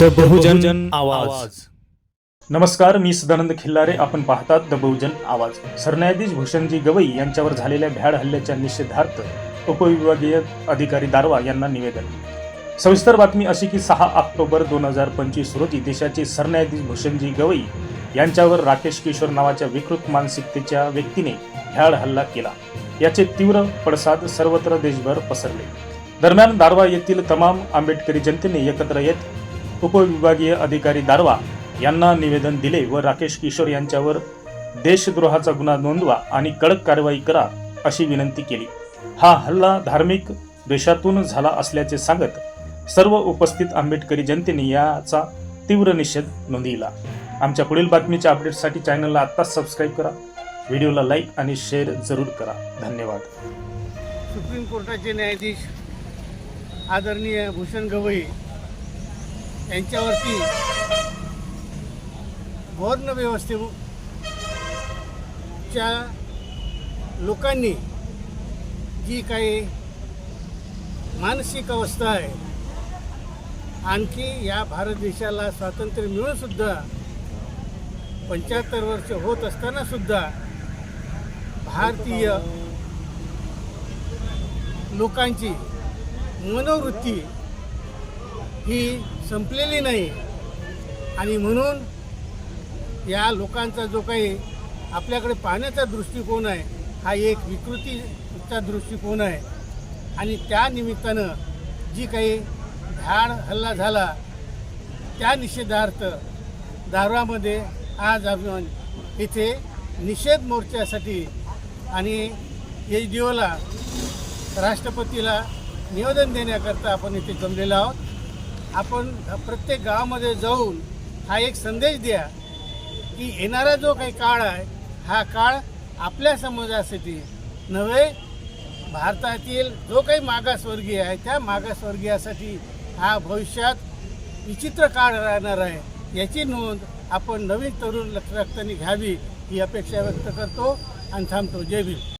The बहुजन आवाज. नमस्कार मी सदानंद खिल्लारे. आपण पाहतात द बहुजन आवाज. सरन्यायाधीश भूषणजी गवई यांच्यावर झालेल्या भ्याड हल्ल्याच्या निषेधार्थ उपविभागीय अधिकारी दारवा यांना निवेदन. सविस्तर बातमी अशी की सहा ऑक्टोबर दोन हजार पंचवीस रोजी देशाचे सरन्यायाधीश भूषणजी गवई यांच्यावर राकेश किशोर नावाच्या विकृत मानसिकतेच्या व्यक्तीने भ्याड हल्ला केला. याचे तीव्र पडसाद सर्वत्र देशभर पसरले. दरम्यान दारवा येथील तमाम आंबेडकरी जनतेने एकत्र येत उपविभागीय अधिकारी दारवा यांना निवेदन दिले व राकेश किशोर यांच्यावर देशद्रोहाचा गुन्हा नोंदवा आणि कडक कारवाई करा अशी विनंती केली. हा हल्ला धार्मिक द्वेषातून झाला असल्याचे सांगत सर्व उपस्थित आंबेडकरी जनतेने याचा तीव्र निषेध नोंदविला. आमच्या पुढील बातमीच्या अपडेटसाठी चॅनलला आत्ताच सबस्क्राईब करा. व्हिडिओला लाईक आणि शेअर जरूर करा. धन्यवाद. सुप्रीम कोर्टाचे न्यायाधीश आदरणीय भूषण गवई यांच्यावरती वर्ण व्यवस्थेच्या लोकांनी जी काही मानसिक अवस्था आहे आणखी या भारत देशाला स्वातंत्र्य मिळूनसुद्धा पंच्याहत्तर वर्ष होत असतानासुद्धा भारतीय लोकांची मनोवृत्ती ही संपलेली नाही. आणि म्हणून या लोकांचा जो काही आपल्याकडे पाहण्याचा दृष्टिकोन आहे हा एक विकृतीचा दृष्टिकोन आहे. आणि त्या निमित्तानं जी काही धाड हल्ला झाला त्या निषेधार्थ दारवामध्ये आज आपण इथे निषेध मोर्चासाठी आणि एच डी ओला राष्ट्रपतीला निवेदन देण्याकरता आपण इथे जमलेलो आहोत. आपण प्रत्येक गावामध्ये जाऊन हा एक संदेश द्या की येणारा जो काही काळ आहे हा काळ आपल्या समाजासाठी नव्हे भारतातील जो काही मागासवर्गीय आहे त्या मागासवर्गीयासाठी हा भविष्यात विचित्र काळ राहणार आहे. याची नोंद आपण नवीन तरुण लक्षात घ्यावी ही अपेक्षा व्यक्त करतो आणि थांबतो. जय भीम.